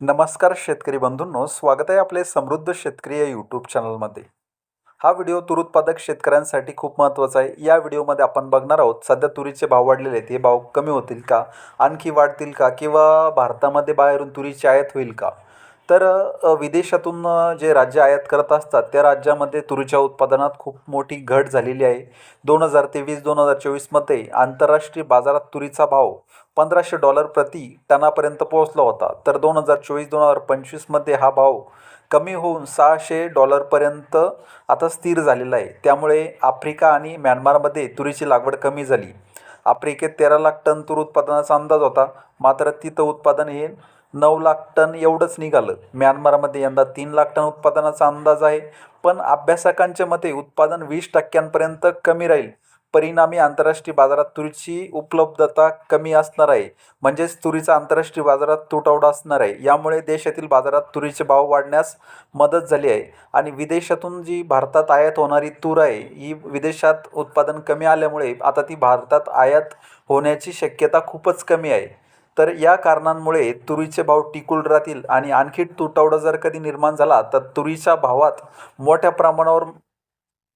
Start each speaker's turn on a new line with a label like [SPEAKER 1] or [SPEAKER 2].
[SPEAKER 1] नमस्कार शेतकरी बंधूंनो स्वागत आहे आपले समृद्ध शेतकरी या यूट्यूब चॅनलमध्ये हा व्हिडिओ तूर उत्पादक शेतकऱ्यांसाठी खूप महत्त्वाचा आहे. या व्हिडिओमध्ये आपण बघणार आहोत सध्या तुरीचे भाव वाढलेले आहेत. हे भाव कमी होतील का? आणखी वाढतील का? किंवा भारतामध्ये बाहेरून तुरीची आयात होईल का? तर विदेशातून जे राज्य आयात करत असतात त्या राज्यामध्ये तुरीच्या उत्पादनात खूप मोठी घट झालेली आहे. दोन हजार तेवीस दोन हजार चोवीसमध्ये आंतरराष्ट्रीय बाजारात तुरीचा भाव पंधराशे डॉलर प्रति टनापर्यंत पोहोचला होता. तर दोन हजार चोवीस दोन हजार पंचवीसमध्ये हा भाव कमी होऊन सहाशे डॉलरपर्यंत आता स्थिर झालेला आहे. त्यामुळे आफ्रिका आणि म्यानमारमध्ये तुरीची लागवड कमी झाली. आफ्रिकेत तेरा लाख टन तूर उत्पादनाचा अंदाज होता. मात्र तिथं उत्पादन हे नऊ लाख टन एवढंच निघालं. म्यानमारमध्ये यंदा तीन लाख टन उत्पादनाचा अंदाज आहे. पण अभ्यासकांच्या मते उत्पादन वीस टक्क्यांपर्यंत कमी राहील. परिणामी आंतरराष्ट्रीय बाजारात तुरीची उपलब्धता कमी असणार आहे. म्हणजेच तुरीचा आंतरराष्ट्रीय बाजारात तुटवडा असणार आहे. यामुळे देशातील बाजारात तुरीचे भाव वाढण्यास मदत झाली आहे. आणि विदेशातून जी भारतात आयात होणारी तूर आहे ही विदेशात उत्पादन कमी आल्यामुळे आता ती भारतात आयात होण्याची शक्यता खूपच कमी आहे. तर या कारणांमुळे तुरीचे भाव टिकून राहतील आणि आणखी तुटवडा जर कधी निर्माण झाला तर तुरीच्या भावात मोठ्या प्रमाणावर